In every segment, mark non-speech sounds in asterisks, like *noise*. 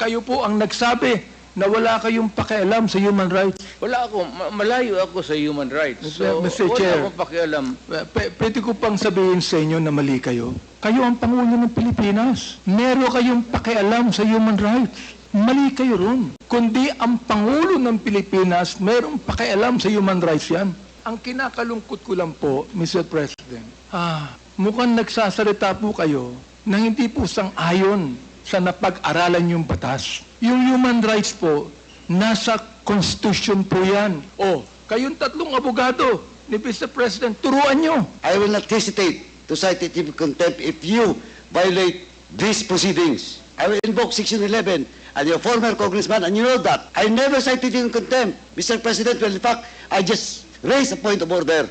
Kayo po ang nagsabi na wala kayong pakialam sa human rights. Wala ako, ma- malayo ako sa human rights. So, Mr. wala Chair. akong pakialam. P- pwede ko pang sabihin sa inyo na mali kayo. Kayo ang Pangulo ng Pilipinas. Meron kayong pakialam sa human rights. Mali kayo ron. Kundi ang Pangulo ng Pilipinas, merong pakialam sa human rights yan. Ang kinakalungkot ko lang po, Mr. President, ah, mukhang nagsasalita po kayo na hindi po sang-ayon sa napag-aralan yung batas. Yung human rights po, nasa Constitution po yan. O, kayong tatlong abogado ni Mr. President, turuan nyo. I will not hesitate to cite it in contempt if you violate these proceedings. I will invoke Section 11 and your former congressman, and you know that. I never cited in contempt, Mr. President. Well, in fact, I just raised a point of order.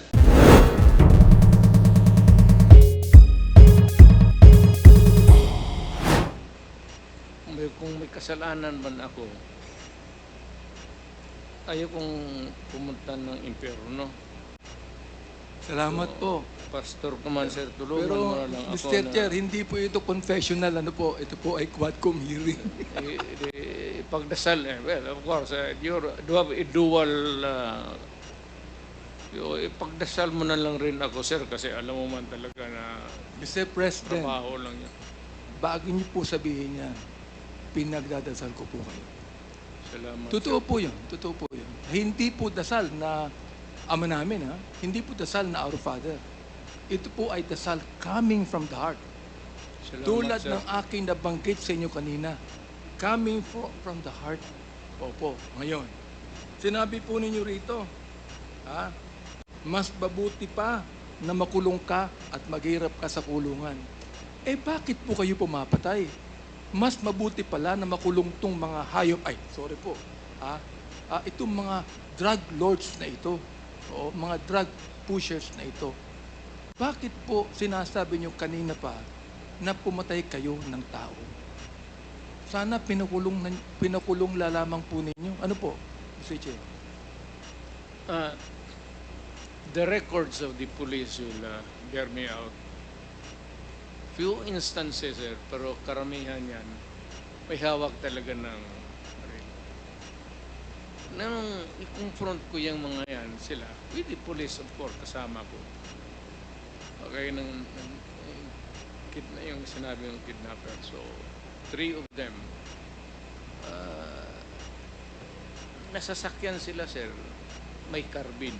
Kasalanan man ako, ayaw kong pumunta ng impyerno. Salamat po. Pastor ko man, sir, tulungan Pero, mo na lang ako Mr. na Chair, hindi po ito confessional. Ano po? Ito po ay quadcom hearing. *laughs* i- i- ipagdasal. Eh, well, of course, uh, you're, do have a dual uh, yo, ipagdasal mo na lang rin ako, sir, kasi alam mo man talaga na Mr. President, trabaho lang yan. bago niyo po sabihin yan, pinagdadasal ko po kayo. Salamat. Totoo po yun. Totoo po yun. Hindi po dasal na ama namin, ha? Hindi po dasal na our Father. Ito po ay dasal coming from the heart. Salamat, Tulad sir. ng aking nabanggit sa inyo kanina, coming fro- from the heart. Opo, ngayon. Sinabi po ninyo rito, ha? mas mabuti pa na makulong ka at maghirap ka sa kulungan. Eh bakit po kayo pumapatay? Mas mabuti pala na makulong tong mga hayop, ay, sorry po, ha? Ah, itong mga drug lords na ito, o mga drug pushers na ito, bakit po sinasabi nyo kanina pa na pumatay kayo ng tao? Sana pinakulong, na, pinakulong la lamang po ninyo. Ano po, Mr. Chair? Uh, the records of the police will uh, bear me out. Few instances, sir, pero karamihan yan, may hawak talaga ng. Nang i-confront ko yung mga yan, sila, with the police, of course, kasama ko. Okay, nang, nang kidna, yung sinabi ng kidnapper. So, three of them, uh, nasasakyan sila, sir, may carbine.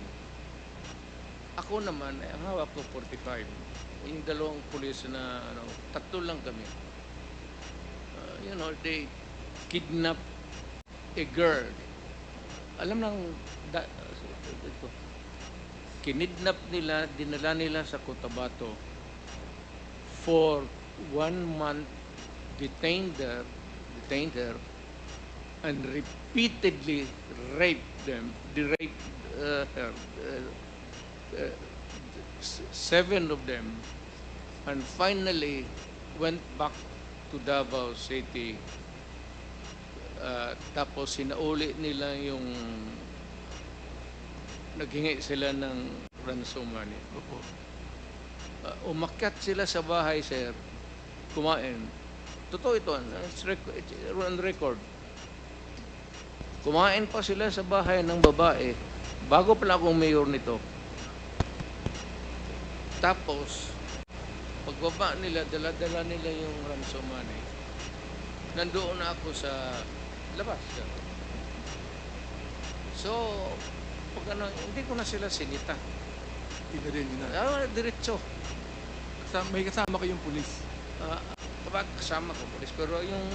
Ako naman, eh, ang hawak ko 45. Yung dalawang pulis na, ano, tatlo lang kami. Uh, you know, they kidnap a girl. Alam ng, da, ito, kinidnap nila, dinala nila sa Cotabato for one month, detained her, detained her, and repeatedly raped them, they raped uh, her, uh, uh, seven of them, and finally went back to Davao City. Uh, tapos sinauli nila yung naghingi sila ng ransom money. Opo. Uh, umakyat sila sa bahay, sir, kumain. Totoo ito, it's rec- it's on record. Kumain pa sila sa bahay ng babae. Bago pala akong mayor nito. Tapos, pagbaba nila, dala-dala nila yung ransom money. Nandoon na ako sa labas. So, pag ano, hindi ko na sila sinita. Hindi na rin yun na. Ah, diretso. Kasama, may kasama kayong pulis. Ah, kapag kasama ko polis pero yung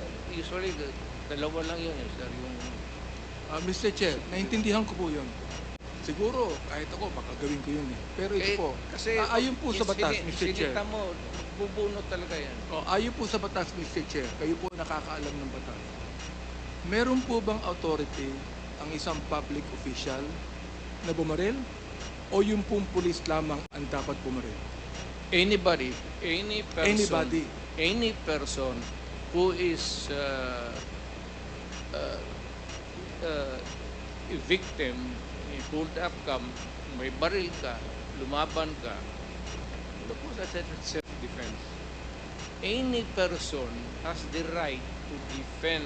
uh, usually dalawa lang yun eh, sir yung Ah, Mr. Chair, naintindihan ko po yun. Siguro, kahit ako, baka gawin ko yun eh. Pero ito Eh, po, kasi ah, ayon po sa yung batas, sini- Mr. Chair. sinita mo bubunot talaga yan Oh, ayon po sa batas, Mr. Chair, kayo po nakakaalam ng batas. Meron po bang authority ang isang public official na bumaril? O yung pong pulis lamang ang dapat bumaril? anybody any person Anybody. any person who is uh, uh, uh, a victim a pulled up ka may baril ka lumaban ka ano po sa self defense any person has the right to defend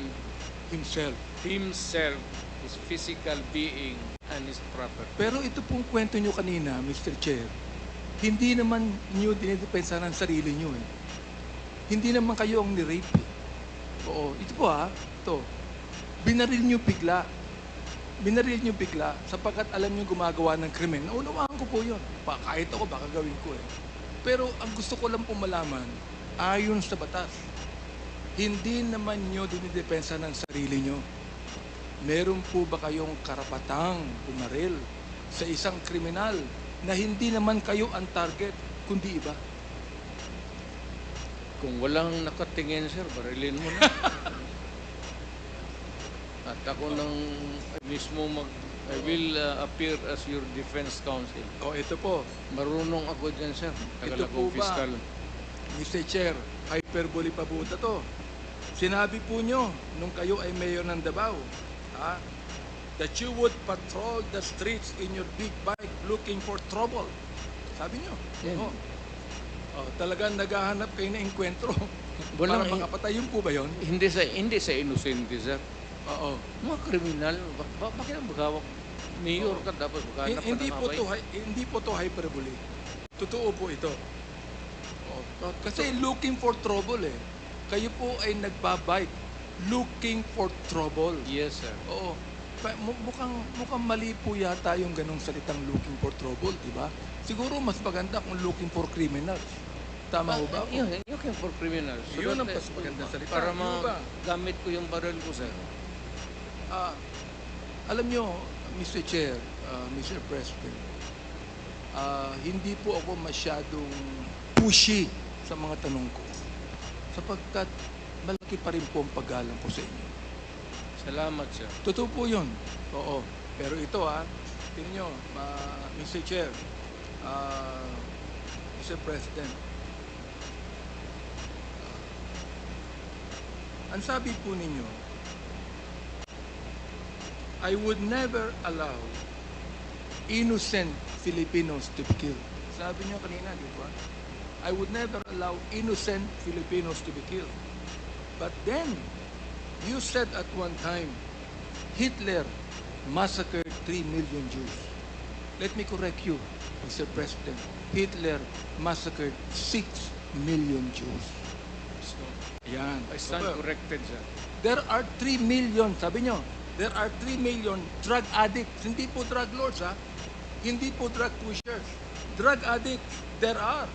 himself. himself, his physical being, and his property. Pero ito pong kwento nyo kanina, Mr. Chair, hindi naman nyo dinidepensa ng sarili nyo eh. Hindi naman kayo ang ni-rape. eh. Oo, ito po ha, ito. Binaril nyo bigla. Binaril nyo bigla sapagkat alam nyo gumagawa ng krimen. Naunawaan ko po yun. Pa, kahit ako, baka gawin ko eh. Pero ang gusto ko lang po malaman, ayon sa batas, hindi naman nyo dinidepensa ng sarili nyo. Meron po ba kayong karapatang pumaril sa isang kriminal na hindi naman kayo ang target, kundi iba? Kung walang nakatingin, sir, barilin mo na. *laughs* At ako nang mismo mag... I will uh, appear as your defense counsel. O ito po, Marunong ako dyan, sir. Tagal Ito po akong ba? fiscal. Mr. Chair, hyperbole pa po ito to. Sinabi po nyo nung kayo ay mayor ng Davao, ha, that you would patrol the streets in your big bike looking for trouble. Sabi nyo. Yan. Oh. Oh, talagang naghahanap kayo ng enkwentro. Walang Para in- makapatay yun po ba yun? Hindi sa hindi sa inosente, sir. Oo. Mga kriminal, ba, ba, bakit ang maghawak? Mayor ka dapat maghanap ka hindi ng po away. to hy- hindi po to hyperbole. Totoo po ito. Oh, kasi looking for trouble eh. Kayo po ay nagbabike looking for trouble. Yes, sir. Oo. Pa- mu- mukhang mukhang mali po yata yung ganong salitang looking for trouble, di ba? Siguro mas maganda kung looking for criminals. Tama ho ba? ako? Yun, yung for criminals. Yun ang mas magandang salita. Para Yun ba? magamit ko yung baril ko, sir. Ah, alam nyo, Mr. Chair, ah, Mr. President, ah, hindi po ako masyadong pushy sa mga tanong ko. Sapagkat malaki pa rin po ang paggalang ko sa inyo. Salamat, sir. Totoo po yun. Oo. Pero ito ha, tingnan nyo, ma- Mr. Chair, ah, Mr. President, ah, ang sabi po ninyo, I would never allow innocent Filipinos to be killed. Sabi niyo kanina, di ba? I would never allow innocent Filipinos to be killed. But then, you said at one time, Hitler massacred 3 million Jews. Let me correct you, Mr. President. Hitler massacred 6 million Jews. So, Ayan. I stand corrected, sir. There are 3 million, sabi nyo, there are 3 million drug addicts. Hindi po drug lords, ha? Hindi po drug pushers. Drug addicts, there are.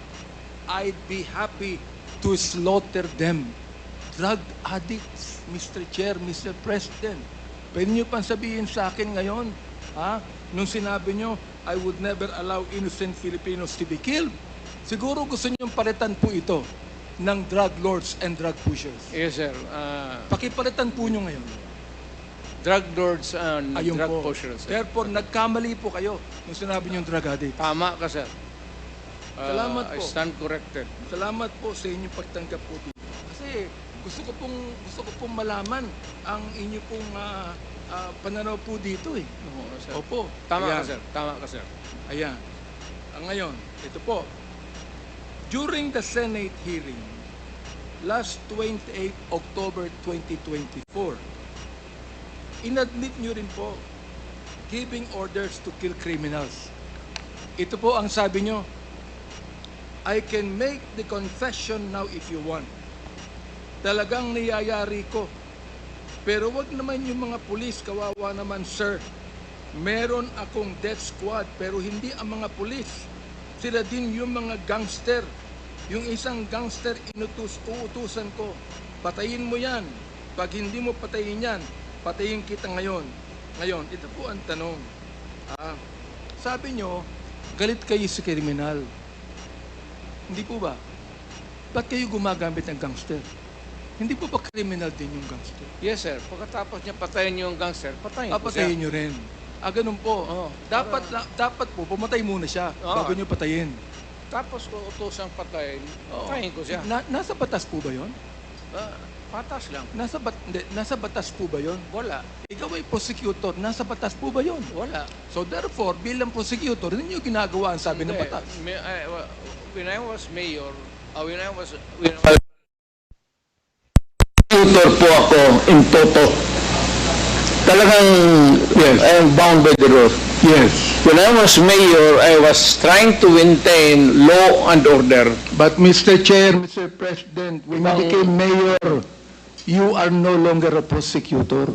I'd be happy to slaughter them. Drug addicts, Mr. Chair, Mr. President. Pwede nyo pang sabihin sa akin ngayon, ha? Nung sinabi nyo, I would never allow innocent Filipinos to be killed. Siguro gusto nyo palitan po ito ng drug lords and drug pushers. Yes, sir. Uh, Pakipalitan po nyo ngayon. Drug lords and Ayun drug po. pushers, sir. Therefore, nagkamali po kayo nung sinabi nyo drug addict. Tama ka, sir. Uh, Salamat I po. stand corrected. Salamat po sa inyong pagtanggap po dito. Kasi gusto ko pong gusto ko pong malaman ang inyo pong ah, ah, pananaw po dito eh. Oo, sir. Opo. Tama Ayan. ka, sir. Tama ka, sir. Ayan. Ang ngayon, ito po. During the Senate hearing, last 28 October 2024, inadmit nyo rin po giving orders to kill criminals. Ito po ang sabi nyo, I can make the confession now if you want. Talagang niyayari ko. Pero wag naman yung mga pulis, kawawa naman sir. Meron akong death squad pero hindi ang mga pulis. Sila din yung mga gangster. Yung isang gangster inutus, uutusan ko. Patayin mo yan. Pag hindi mo patayin yan, patayin kita ngayon. Ngayon, ito po ang tanong. Ah, sabi nyo, galit kayo sa kriminal. Hindi po ba? Ba't kayo gumagamit ng gangster? Hindi po ba criminal din yung gangster? Yes, sir. Pagkatapos niya patayin yung gangster, patayin ko Papatayin siya. nyo rin. Ah, ganun po. Oo. dapat, la- dapat po, pumatay muna siya Oo. bago nyo patayin. Tapos ko utosang patayin, Oo. patayin ko siya. Na, nasa batas po ba yon? Ah, patas lang. Nasa, bat, hindi, nasa batas po ba yon? Wala. Ikaw ay prosecutor, nasa batas po ba yon? Wala. So therefore, bilang prosecutor, hindi nyo ginagawa ang sabi ng Hindi. batas. May- I- when I was mayor, uh, when I was when I was prosecutor po ako in toto. Talagang Yes. I am bound by the law. Yes. When I was mayor, I was trying to maintain law and order. But Mr. Chair, Mr. President, when you became mayor, you are no longer a prosecutor.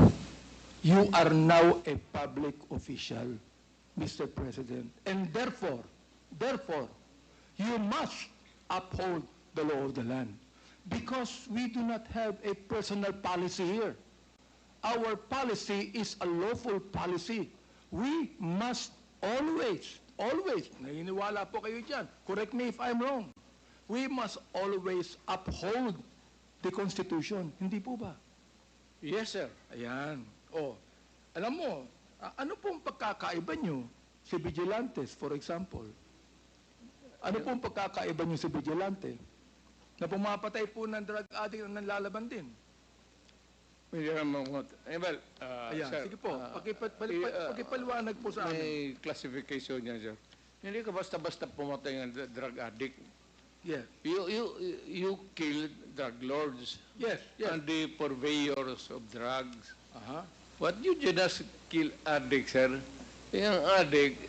You are now a public official, Mr. President. And therefore, therefore, you must uphold the law of the land. Because we do not have a personal policy here. Our policy is a lawful policy. We must always, always, naniniwala po kayo dyan, correct me if I'm wrong, we must always uphold the Constitution. Hindi po ba? Yes, sir. Ayan. O, alam mo, ano pong pagkakaiba nyo si Vigilantes, for example? Ano pong pagkakaiba nyo si Vigilante? Na pumapatay po ng drug addict na nanlalaban din. Hindi naman mo- Eh, well, uh, Ayan, sir, sige po, uh, pakipa- pali- eh, uh, pakipaliwanag po sa amin. May classification niya, sir. Hindi ka basta-basta pumatay ng drug addict. Yes, You, you, you killed drug lords yes, yes. and the purveyors of drugs. Aha. What you just kill addict, sir? Yung addict,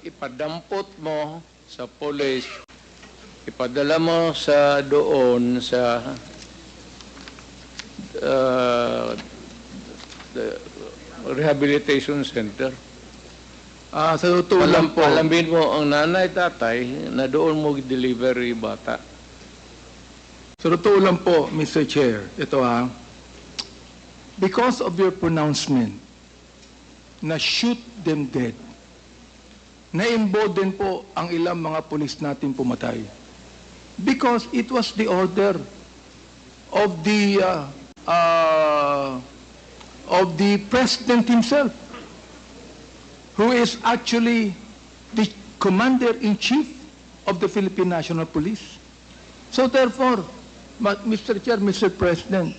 ipadampot mo sa police, ipadala mo sa doon sa uh, the rehabilitation center. Ah, sa totoo lang po. alamin mo ang nanay tatay na doon mo deliver yung bata. Sa totoo lang po, Mr. Chair, ito ha, because of your pronouncement na shoot them dead, na-embolden po ang ilang mga pulis natin pumatay. Because it was the order of the uh, uh, of the president himself, who is actually the commander-in-chief of the Philippine National Police. So therefore, Mr. Chair, Mr. President,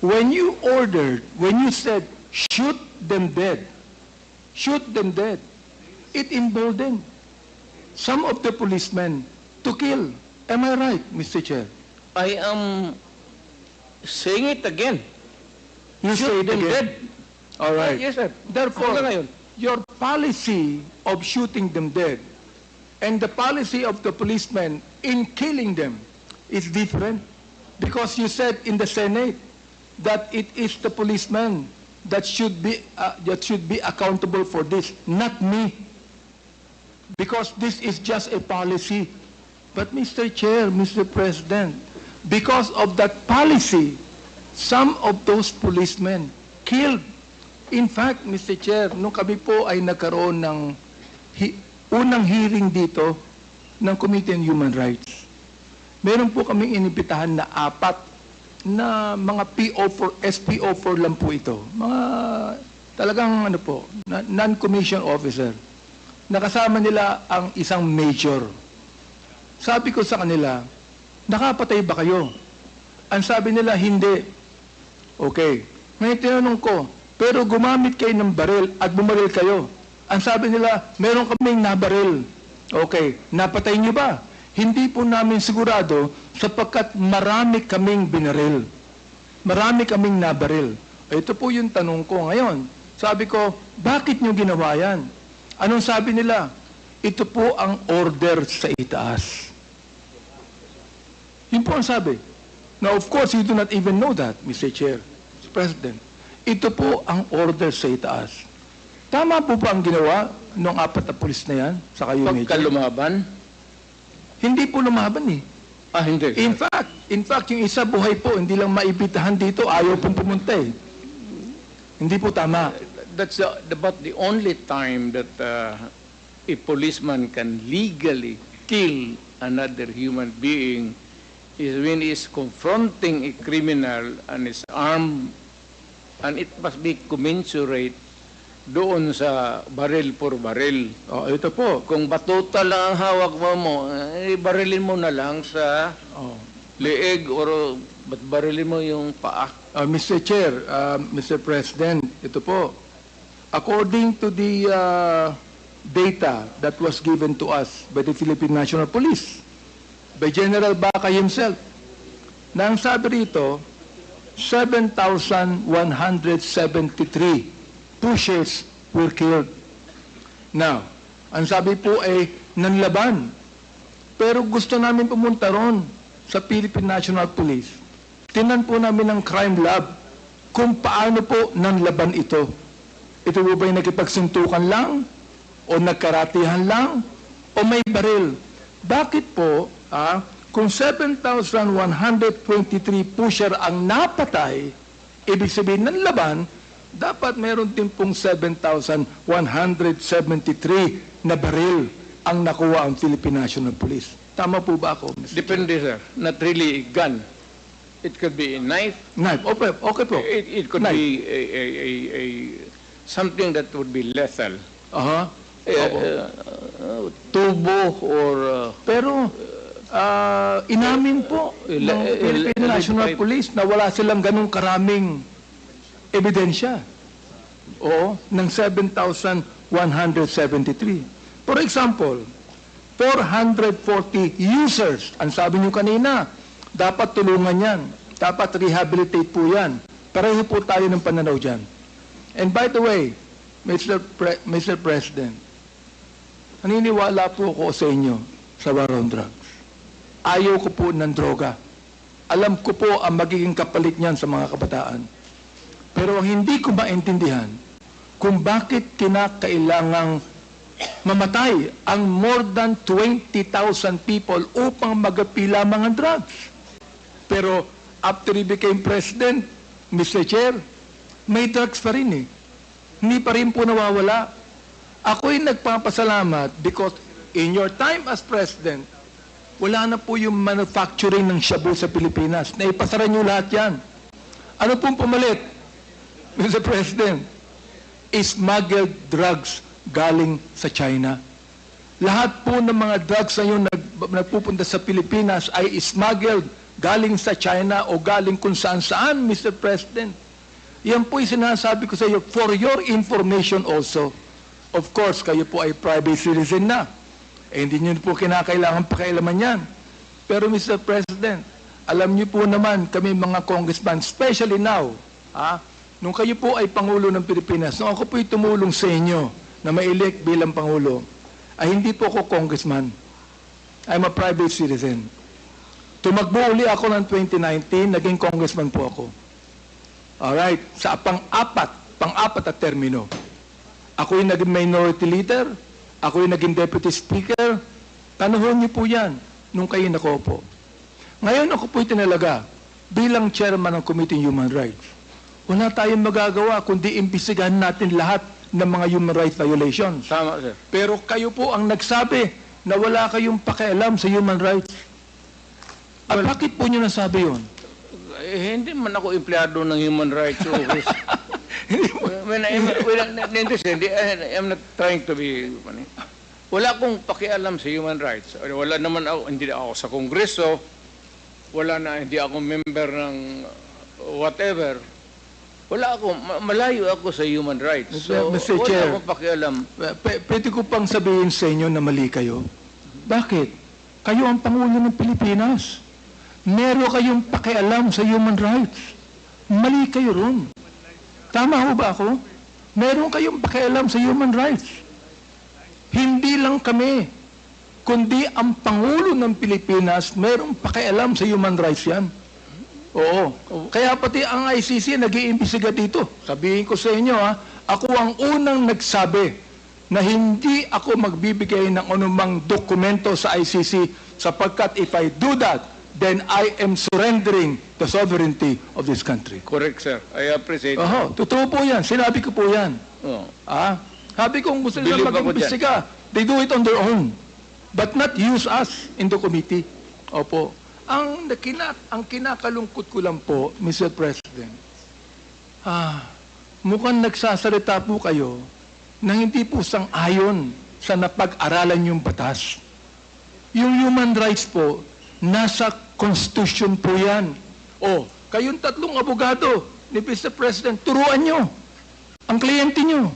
when you ordered, when you said, shoot them dead, shoot them dead, it emboldened some of the policemen to kill. Am I right, Mr. Chair? I am saying it again. You Shoot say it them again. dead. All right. Yes, sir. Therefore, your policy of shooting them dead and the policy of the policemen in killing them is different because you said in the Senate that it is the policeman that should be uh, that should be accountable for this, not me. Because this is just a policy. But Mr. Chair, Mr. President, because of that policy, some of those policemen killed. In fact, Mr. Chair, nung kami po ay nagkaroon ng hi- unang hearing dito ng Committee on Human Rights, meron po kaming inibitahan na apat na mga PO4, SPO4 lang po ito. Mga talagang ano po, non-commissioned officer. Nakasama nila ang isang major. Sabi ko sa kanila, nakapatay ba kayo? Ang sabi nila, hindi. Okay. Ngayon tinanong ko, pero gumamit kayo ng baril at bumaril kayo. Ang sabi nila, meron kaming nabaril. Okay. Napatay niyo ba? Hindi po namin sigurado sapagkat marami kaming binaril. Marami kaming nabaril. Ito po yung tanong ko ngayon. Sabi ko, bakit niyo ginawa yan? Anong sabi nila? Ito po ang order sa itaas. Yun po ang sabi. Now, of course, you do not even know that, Mr. Chair, Mr. President. Ito po ang order sa itaas. Tama po ba ang ginawa ng apat na pulis na yan sa kayo, Pagka Major? lumaban, Hindi po lumaban eh. ah, hindi. In fact, in fact, yung isa buhay po, hindi lang maibitahan dito, ayaw pong pumunta eh. Hindi po tama. That's the, about the only time that uh, a policeman can legally kill another human being is when he is confronting a criminal and is armed and it must be commensurate doon sa baril for baril. Oh, ito po. Kung batuta lang ang hawak mo mo, eh, barilin mo na lang sa Oh. leeg or ba't barilin mo yung paa. Uh, Mr. Chair, uh, Mr. President, ito po. According to the uh, data that was given to us by the Philippine National Police, by General Baka himself, na ang sabi rito, 7,173 pushers were killed. Now, ang sabi po ay nanlaban. Pero gusto namin pumunta ron sa Philippine National Police. Tinan po namin ng crime lab kung paano po nanlaban ito. Ito po ba'y nakipagsuntukan lang? O nagkaratihan lang? O may baril? Bakit po, ah, kung 7,123 pusher ang napatay, ibig sabihin ng dapat meron din pong 7,173 na baril ang nakuha ang Philippine National Police. Tama po ba ako, Mr. Depende, sir. Not really gun. It could be a knife. Knife. Okay, okay po. It, it could Knife. be a, a, a, a something that would be lethal. Aha. Uh, Opo. uh, tubo or uh, Pero ah, inamin po Il- ng il- Philippine il- National Police na wala silang ganong karaming ebidensya. Oo, ng 7,173. For example, 440 users. Ang sabi niyo kanina, dapat tulungan yan. Dapat rehabilitate po yan. Pareho po tayo ng pananaw dyan. And by the way, Mr. Pre- Mr. President, naniniwala po ako sa inyo sa war on drugs. Ayaw ko po ng droga. Alam ko po ang magiging kapalit niyan sa mga kabataan. Pero ang hindi ko maintindihan, kung bakit kinakailangang mamatay ang more than 20,000 people upang magapila mga drugs. Pero after he became president, Mr. Chair, may drugs pa rin eh. Hindi pa rin po nawawala. Ako'y nagpapasalamat because in your time as president, wala na po yung manufacturing ng shabu sa Pilipinas. Naipasara niyo lahat yan. Ano pong pumalit, *laughs* Mr. President? Smuggled drugs galing sa China. Lahat po ng mga drugs na yun nag, nagpupunta sa Pilipinas ay smuggled galing sa China o galing kung saan saan, Mr. President. Yan po yung sinasabi ko sa iyo for your information also. Of course, kayo po ay private citizen na. Eh, hindi nyo po kinakailangan pakialaman yan. Pero Mr. President, alam niyo po naman kami mga congressman, especially now, ha, nung kayo po ay Pangulo ng Pilipinas, nung ako po'y tumulong sa inyo na ma-elect bilang Pangulo, ay hindi po ako congressman. I'm a private citizen. Tumakbo uli ako ng 2019, naging congressman po ako. Alright, sa pang-apat, pang-apat at termino. Ako yung naging minority leader, ako yung naging deputy speaker. Panahon niyo po yan, nung kayo nakopo. Ngayon ako po'y tinalaga bilang chairman ng Committee on Human Rights. Wala tayong magagawa kundi imbisigahan natin lahat ng mga human rights violations. tama, sir. Pero kayo po ang nagsabi na wala kayong pakialam sa human rights. At bakit po nyo nasabi yun? Eh, hindi man ako empleyado ng human rights office. when I, when I, hindi, I- I'm not trying to be, wala akong pakialam sa human rights. Wala naman ako, hindi ako sa kongreso, wala na, hindi ako member ng whatever. Wala ako, ma- malayo ako sa human rights. So, Mr. wala Chair. akong pakialam. P- pwede ko pang sabihin sa inyo na mali kayo. Bakit? Kayo ang Pangulo ng Pilipinas. Meron kayong pakialam sa human rights. Mali kayo ron. Tama ho ba ako? Meron kayong pakialam sa human rights. Hindi lang kami, kundi ang Pangulo ng Pilipinas, merong pakialam sa human rights yan. Oo. Kaya pati ang ICC nag-iimbestiga dito. Sabihin ko sa inyo ha, ako ang unang nagsabi na hindi ako magbibigay ng anumang dokumento sa ICC sapagkat if I do that, then I am surrendering the sovereignty of this country. Correct, sir. I appreciate Oho, totoo po yan. Sinabi ko po yan. Oh. Ah, sabi ko kung gusto nila mag-imbestiga, they do it on their own. But not use us in the committee. Opo. Ang, nakina, ang kinakalungkot ko lang po, Mr. President, ah, mukhang nagsasalita po kayo na hindi po sang-ayon sa napag-aralan yung batas. Yung human rights po, nasa Constitution po yan. O, kayong tatlong abogado ni Mr. President, turuan nyo ang kliyente nyo.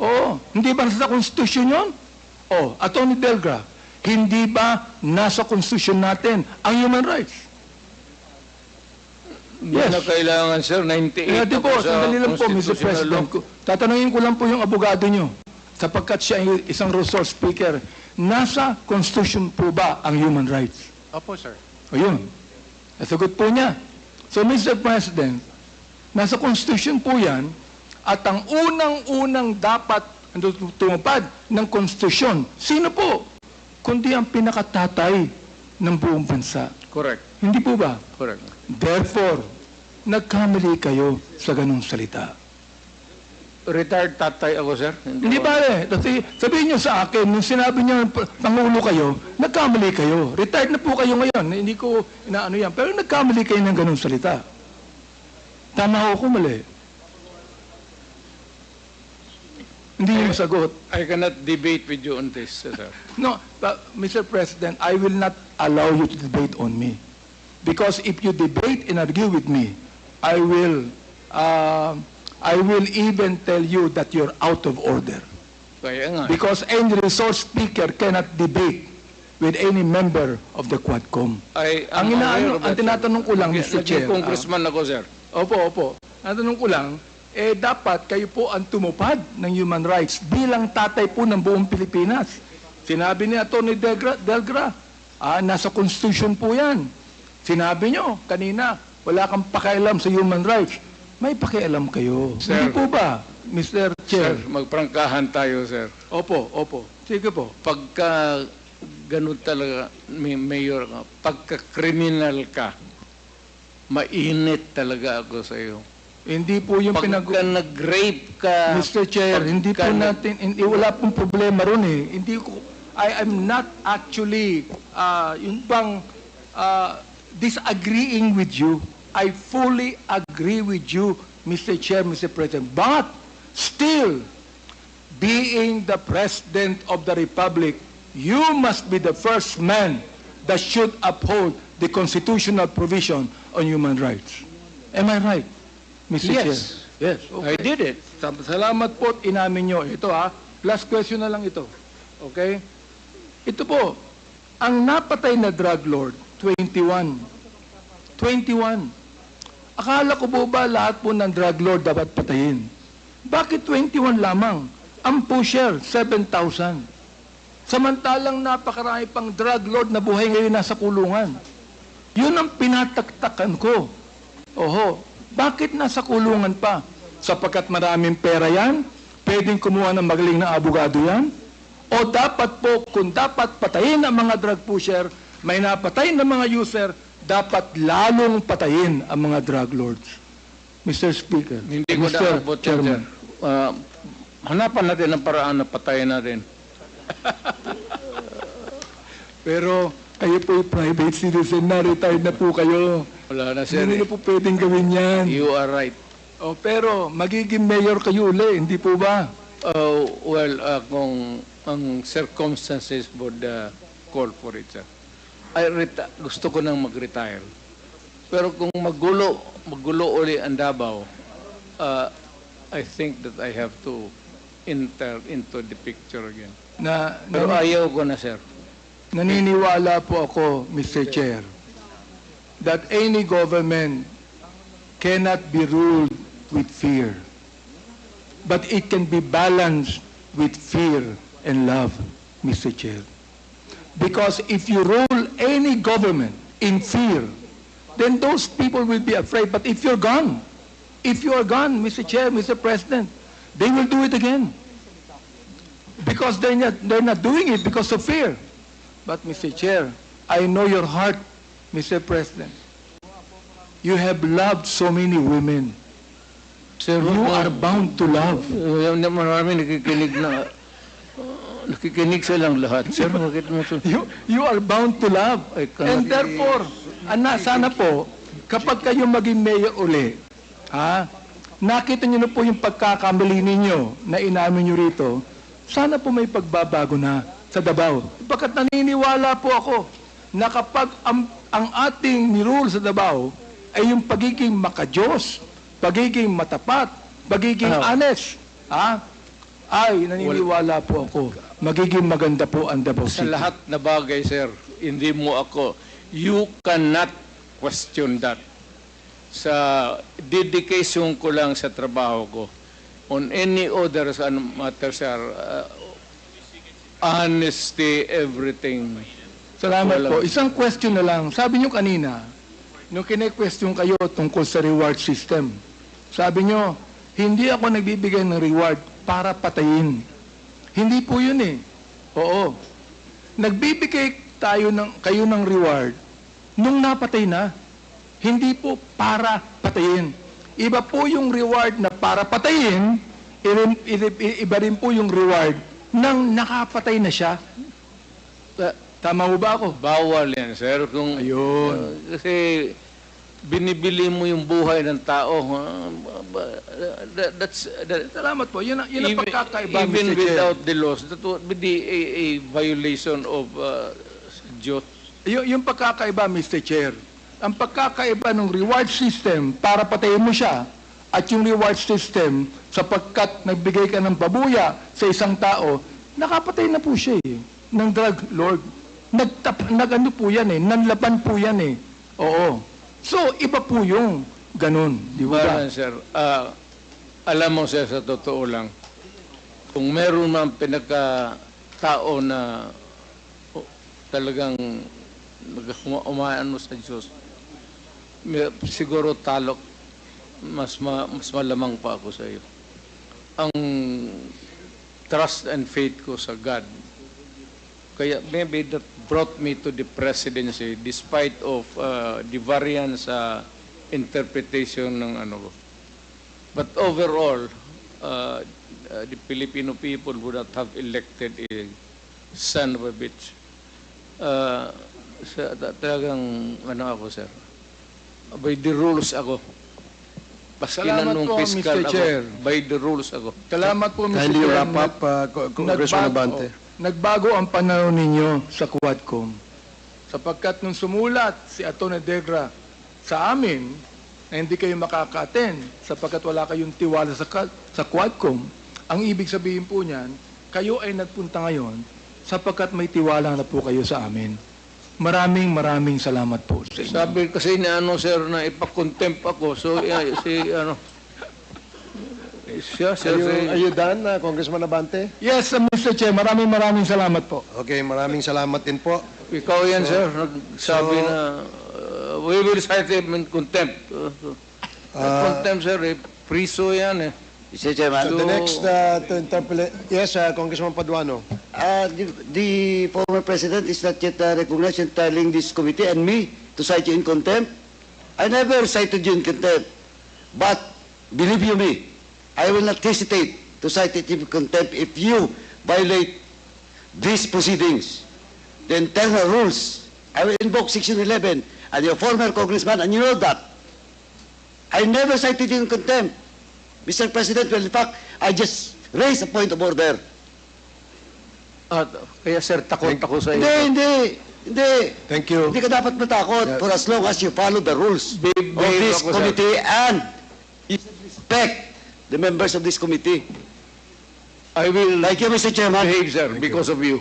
Oo, hindi ba nasa Constitution yun? O, Attorney Delgra, hindi ba nasa Constitution natin ang human rights? Yes. na kailangan, sir, 98 Kaya di po, sa sandali lang po, Mr. President. law. Tatanungin ko lang po yung abogado nyo. Sapagkat siya ay isang resource speaker, nasa Constitution po ba ang human rights? Opo, sir. Ayun. Nasagot po niya. So, Mr. President, nasa Constitution po yan, at ang unang-unang dapat tumupad ng Constitution, sino po? Kundi ang pinakatatay ng buong bansa. Correct, Hindi po ba? correct. Therefore, nagkamali kayo sa ganong salita. Retired tatay ako, sir. Hindi ba eh? Kasi sabihin niyo sa akin, nung sinabi niyo "P- Pangulo kayo, nagkamali kayo. Retired na po kayo ngayon. Hindi ko inaano yan. Pero nagkamali kayo ng ganong salita. Tama ako mali. Hindi niyo masagot. I cannot debate with you on this, sir. No, but, Mr. President, I will not allow you to debate on me. Because if you debate and argue with me, I will, uh, I will even tell you that you're out of order. Kaya nga. Because any resource speaker cannot debate with any member of the Quadcom. I, Ang inaano, ang tinatanong ko lang, Mr. Chair, Naging congressman ako, sir. Opo, opo. Ang tanong ko lang, eh dapat kayo po ang tumupad ng human rights bilang tatay po ng buong Pilipinas. Sinabi ni Atty. Delgra, Delgra ah, nasa Constitution po yan. Sinabi nyo kanina, wala kang pakialam sa human rights. May pakialam kayo. Sir. Hindi po ba, Mr. Chair? Sir, magprangkahan tayo, sir. Opo, opo. Sige po. Pagka ganun talaga, may mayor ka, pagka criminal ka, mainit talaga ako sa iyo. Hindi po yung pinag... Pagka nag-rape ka, Mr. Chair, hindi po natin, hindi, wala pong problema ron eh. Hindi ko, I am not actually, uh, yung bang, uh, disagreeing with you. I fully agree with you, Mr. Chair, Mr. President. But, still, being the President of the Republic, you must be the first man that should uphold the constitutional provision on human rights. Am I right, Mr. Yes. Chair? Yes. I did it. Sa- Salamat po at inamin nyo. Ito ha, last question na lang ito. Okay? Ito po, ang napatay na drug lord, 21. 21. Akala ko po ba lahat po ng drug lord dapat patayin? Bakit 21 lamang? Ang pusher, 7,000. Samantalang napakarami pang drug lord na buhay ngayon nasa kulungan. Yun ang pinataktakan ko. Oho, bakit nasa kulungan pa? Sapagkat maraming pera yan? Pwedeng kumuha ng magaling na abogado yan? O dapat po, kung dapat patayin ang mga drug pusher, may napatay na mga user, dapat lalong patayin ang mga drug lords. Mr. Speaker. Hindi ko Mr. na abot yan, sir. Chairman. Ah, hanapan natin ang paraan na patayin natin. Pero kayo po private citizen na, retired na po kayo. Wala na, sir. Hindi na po pwedeng gawin yan. You are right. O, pero magiging mayor kayo uli, hindi po ba? Uh, well, uh, kung ang circumstances would uh, call for it, sir. I reti- gusto ko nang mag-retire. Pero kung magulo, magulo uli ang Davao, uh, I think that I have to enter into the picture again. Na, Pero na, ayaw ko na, sir. Naniniwala po ako, Mr. Chair, that any government cannot be ruled with fear. But it can be balanced with fear and love, Mr. Chair. Because if you rule any government in fear, then those people will be afraid. But if you're gone, if you are gone, Mr. Chair, Mr. President, they will do it again. Because they're not, they're not doing it because of fear. But, Mr. Chair, I know your heart, Mr. President. You have loved so many women. Sir, You are bound to love. Marami nakikinig na nakikinig silang lahat. Sir, bakit mo to? You, you are bound to love. And therefore, ana, sana po, kapag kayo maging mayor uli, ha, nakita niyo na po yung pagkakamali ninyo na inamin niyo rito, sana po may pagbabago na sa Davao. Bakit naniniwala po ako na kapag ang, ang ating nirule sa Davao ay yung pagiging makajos, pagiging matapat, pagiging Ano? honest, ha, ay naniniwala po ako, magiging maganda po ang Davao Sa City. lahat na bagay, sir, hindi mo ako, you cannot question that. sa dedication ko lang sa trabaho ko. On any other ano, matter, sir, uh, honesty, everything. Salamat po. Isang question na lang. Sabi nyo kanina, nung kine-question kayo tungkol sa reward system, sabi nyo, hindi ako nagbibigay ng reward para patayin. Hindi po yun eh. Oo. Nagbibigay tayo ng, kayo ng reward nung napatay na. Hindi po para patayin. Iba po yung reward na para patayin, iba rin po yung reward nang nakapatay na siya. Ta- Tama mo ba ako? Bawal yan, sir. Kung, Ayun. uh, kasi binibili mo yung buhay ng tao. Ba- that- that's, that, Salamat po. Yun, ang- yun ang pagkakaiba, even Mr. Chair. without the laws, that would be a, a violation of uh, Diyos. Y- yung pagkakaiba, Mr. Chair. Ang pagkakaiba ng reward system para patayin mo siya at yung reward system sapagkat nagbigay ka ng babuya sa isang tao, nakapatay na po siya eh, ng drug lord. Nagtap, nagano po yan eh, nanlaban po yan eh. Oo. So, iba po yung ganun, di ba? Parang, sir, ah, alam mo, sir, sa totoo lang, kung meron man pinagka-tao na oh, talagang nag- uma- umaano sa Diyos, may- siguro talok, mas, ma, mas malamang pa ako sa iyo. Ang trust and faith ko sa God, kaya maybe that brought me to the presidency despite of uh, the variance sa interpretation ng ano. But overall, uh, uh, the Filipino people would not have elected a son of a bitch. Uh, sa, ta- talagang ano ako, sir. By the rules ako. Salamat nung po, fiscal Mr. ako. Chair. By the rules ako. Salamat po, Mr. Kindly Chair. wrap up, uh, Co- Congressman Nagbago- Abante. oh, Nagbago ang pananaw ninyo sa Quadcom. Sapagkat nung sumulat si Atty. Degra sa amin na hindi kayo makaka-attend sapagkat wala kayong tiwala sa, ka- sa Quadcom, ang ibig sabihin po niyan, kayo ay nagpunta ngayon sapagkat may tiwala na po kayo sa amin. Maraming maraming salamat po sa inyo. Sabi kasi ni ano sir na ipakontempt ako. So yeah, *laughs* si ano siya sir Are you, si- are you done, uh, Congressman Abante? Yes, uh, Mr. Chair, maraming maraming salamat po. Okay, maraming salamat din po. ikaw yan sir nagsabi so- na uh, we will cite him in contempt. Uh, Ah. contempt sir eh, priso yan eh. Mr. Chairman, The next uh, to interpolate, yes, uh, Congressman Paduano. Uh, the, the former president is not yet uh, recognized in telling this committee and me to cite you in contempt. I never cited you in contempt. But believe you me, I will not hesitate to cite it in contempt if you violate these proceedings. The internal rules, I will invoke Section 11 and your former congressman, and you know that. I never cited you in contempt. Mr. President, well, in fact, I just raised a point of order. At, kaya sir takot ako sa Hindi, iyo. hindi, hindi. Thank you. Hindi ka dapat matakot Yeah. for as long as you follow the rules Be- of this ako, sir. committee and you should respect the members of this committee. I will Thank you, Mr. Chairman. behave sir because of you.